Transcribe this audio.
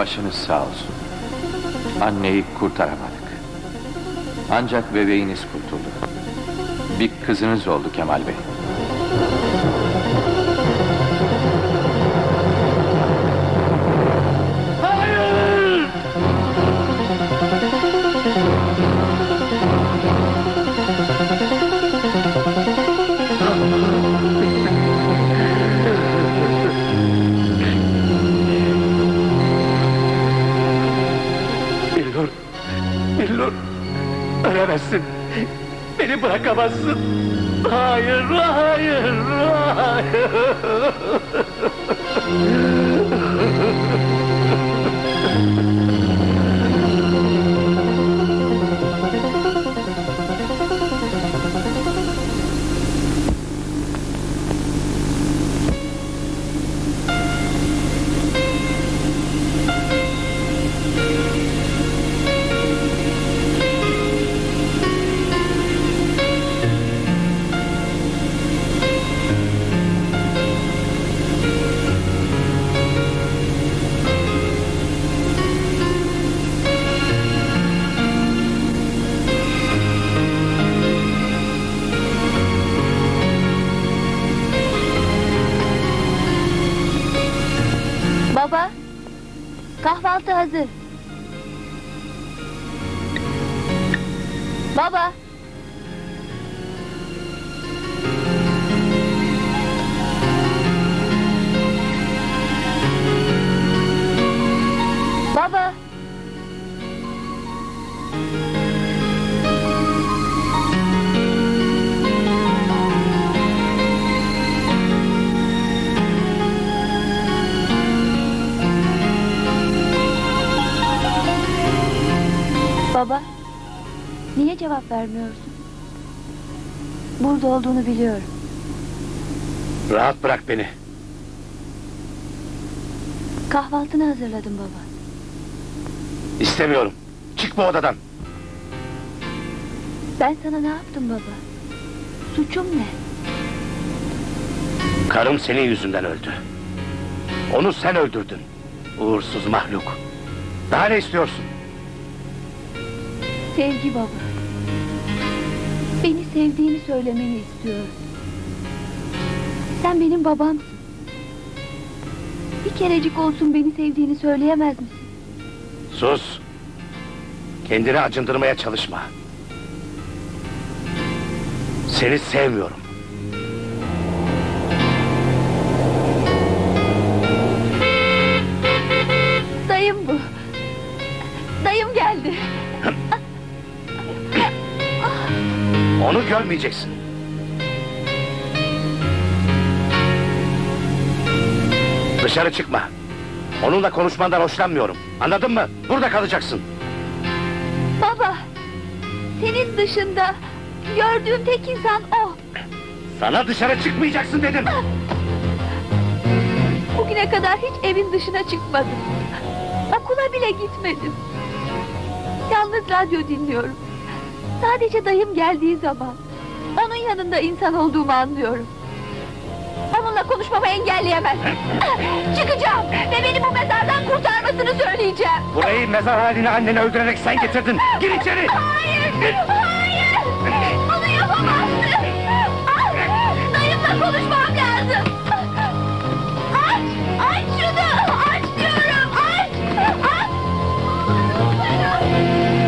Başınız sağ olsun. Anneyi kurtaramadık. Ancak bebeğiniz kurtuldu. Bir kızınız oldu Kemal Bey. Beni bırakamazsın. Hayır, hayır, hayır. hazır. Baba. Niye cevap vermiyorsun? Burada olduğunu biliyorum. Rahat bırak beni. Kahvaltını hazırladım baba. İstemiyorum. Çık bu odadan. Ben sana ne yaptım baba? Suçum ne? Karım senin yüzünden öldü. Onu sen öldürdün. Uğursuz mahluk. Daha ne istiyorsun? Sevgi baba. Beni sevdiğini söylemeni istiyorum. Sen benim babamsın. Bir kerecik olsun beni sevdiğini söyleyemez misin? Sus. Kendini acındırmaya çalışma. Seni sevmiyorum. Onu görmeyeceksin. Dışarı çıkma. Onunla konuşmandan hoşlanmıyorum. Anladın mı? Burada kalacaksın. Baba, senin dışında gördüğüm tek insan o. Sana dışarı çıkmayacaksın dedim. Bugüne kadar hiç evin dışına çıkmadım. Okula bile gitmedim. Yalnız radyo dinliyorum. Sadece dayım geldiği zaman onun yanında insan olduğumu anlıyorum. Onunla konuşmamı engelleyemez. Çıkacağım ve beni bu mezardan kurtarmasını söyleyeceğim. Burayı mezar haline anneni öldürerek sen getirdin. Gir içeri. Hayır, hayır.